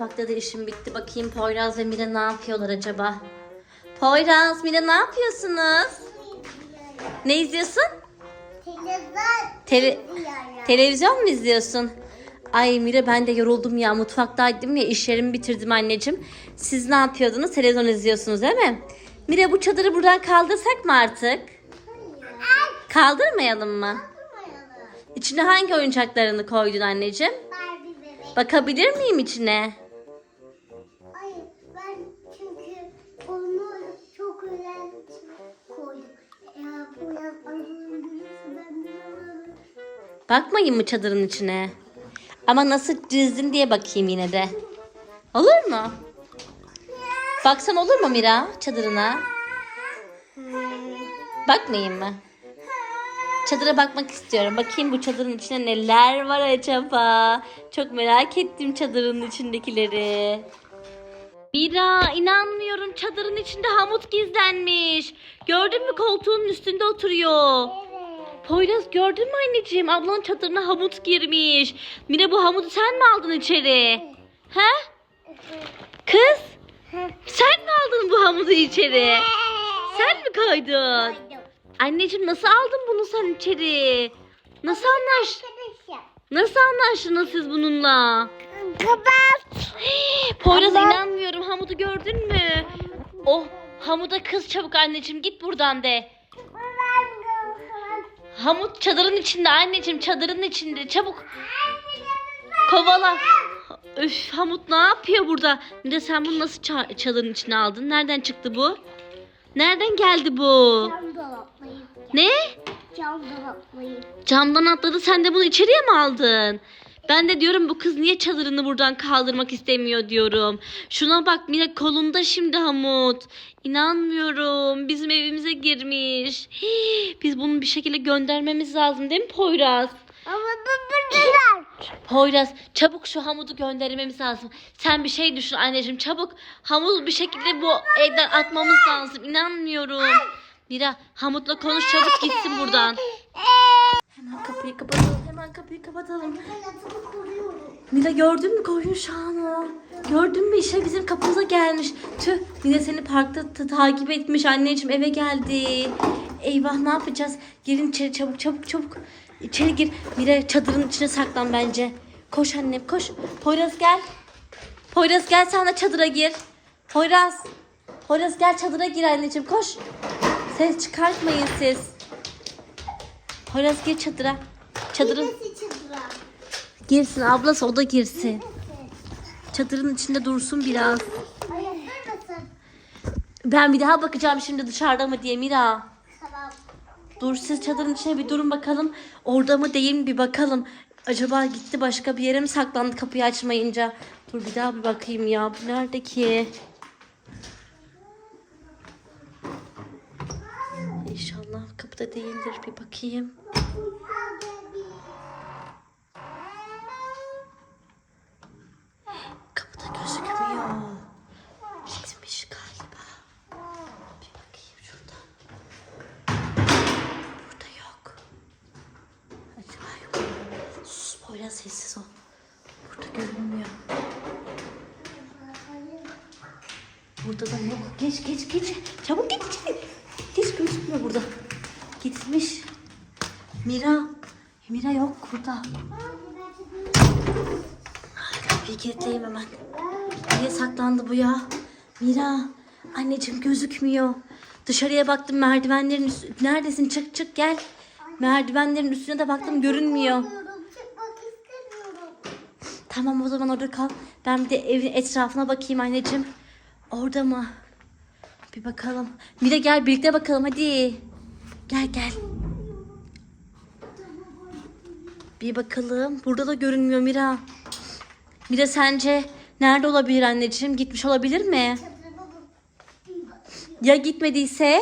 mutfakta da işim bitti. Bakayım Poyraz ve Mira ne yapıyorlar acaba? Poyraz, Mira ne yapıyorsunuz? Ne izliyorsun? Tele- televizyon mu izliyorsun? Ay Mira ben de yoruldum ya. Mutfaktaydım ya iş yerimi bitirdim anneciğim. Siz ne yapıyordunuz? Televizyon izliyorsunuz değil mi? Mira bu çadırı buradan kaldırsak mı artık? Kaldırmayalım mı? İçine hangi oyuncaklarını koydun anneciğim? Barbie bebek. Bakabilir miyim içine? Bakmayın mı çadırın içine? Ama nasıl dizdin diye bakayım yine de. Olur mu? Baksan olur mu Mira çadırına? Bakmayayım mı? Çadıra bakmak istiyorum. Bakayım bu çadırın içinde neler var acaba? Çok merak ettim çadırın içindekileri. Mira inanmıyorum çadırın içinde hamut gizlenmiş. Gördün mü koltuğun üstünde oturuyor. Poyraz gördün mü anneciğim? Ablanın çadırına hamut girmiş. Mine bu hamutu sen mi aldın içeri? He? Kız? Sen mi aldın bu hamutu içeri? Sen mi koydun? Anneciğim nasıl aldın bunu sen içeri? Nasıl anlaş? Nasıl anlaştınız siz bununla? Kapat. Poyraz Ama- inanmıyorum. Hamudu gördün mü? Oh Hamuda kız çabuk anneciğim git buradan de. Hamut çadırın içinde anneciğim çadırın içinde çabuk kovala. Üf Hamut ne yapıyor burada? De sen bunu nasıl ça- çadırın içine aldın? Nereden çıktı bu? Nereden geldi bu? Cam dolaplayıp. Ne? Cam dolaplayıp. Camdan atladı sen de bunu içeriye mi aldın? Ben de diyorum bu kız niye çadırını buradan kaldırmak istemiyor diyorum. Şuna bak Mira kolunda şimdi Hamut. İnanmıyorum bizim evimize girmiş. Hii, biz bunu bir şekilde göndermemiz lazım değil mi Poyraz? Ama bıbırdılar. Poyraz çabuk şu Hamut'u göndermemiz lazım. Sen bir şey düşün anneciğim çabuk. Hamut'u bir şekilde bu evden atmamız lazım. İnanmıyorum. Mira Hamut'la konuş çabuk gitsin buradan. Hemen kapıyı kapatalım. Hemen kapıyı kapatalım. Ben atımı koruyorum. Mila gördün mü koyun şanı? Gördün mü işe bizim kapımıza gelmiş. Tüh Mila seni parkta ta- takip etmiş anneciğim eve geldi. Eyvah ne yapacağız? Girin içeri çabuk çabuk çabuk. İçeri gir. Mila çadırın içine saklan bence. Koş annem koş. Poyraz gel. Poyraz gel sen de çadıra gir. Poyraz. Poyraz gel çadıra gir anneciğim koş. Ses çıkartmayın siz. Poyraz gir çadıra. Çadırın girsin ablası o da girsin. Çadırın içinde dursun biraz. Ben bir daha bakacağım şimdi dışarıda mı diye Mira. Dur siz çadırın içine bir durun bakalım. Orada mı değil mi bir bakalım. Acaba gitti başka bir yere mi saklandı kapıyı açmayınca? Dur bir daha bir bakayım ya. Bu nerede ki? Kapıda değildir. Bir bakayım. Burada yok. Acaba yok. sessiz ol. Burada görünmüyor. Burada da yok. Geç geç geç. Çabuk geç içeri. Geç gözükmüyor burada. Gitmiş. Mira. Mira yok burada. Kapıyı kilitleyeyim hemen. Nereye saklandı bu ya? Mira. Anneciğim gözükmüyor. Dışarıya baktım merdivenlerin üstü. Neredesin? Çık çık gel. Merdivenlerin üstüne de baktım görünmüyor. Tamam o zaman orada kal. Ben bir de evin etrafına bakayım anneciğim. Orada mı? Bir bakalım. Mira gel birlikte bakalım hadi. Gel gel. Bir bakalım. Burada da görünmüyor Mira. Mira sence nerede olabilir anneciğim? Gitmiş olabilir mi? Ya gitmediyse?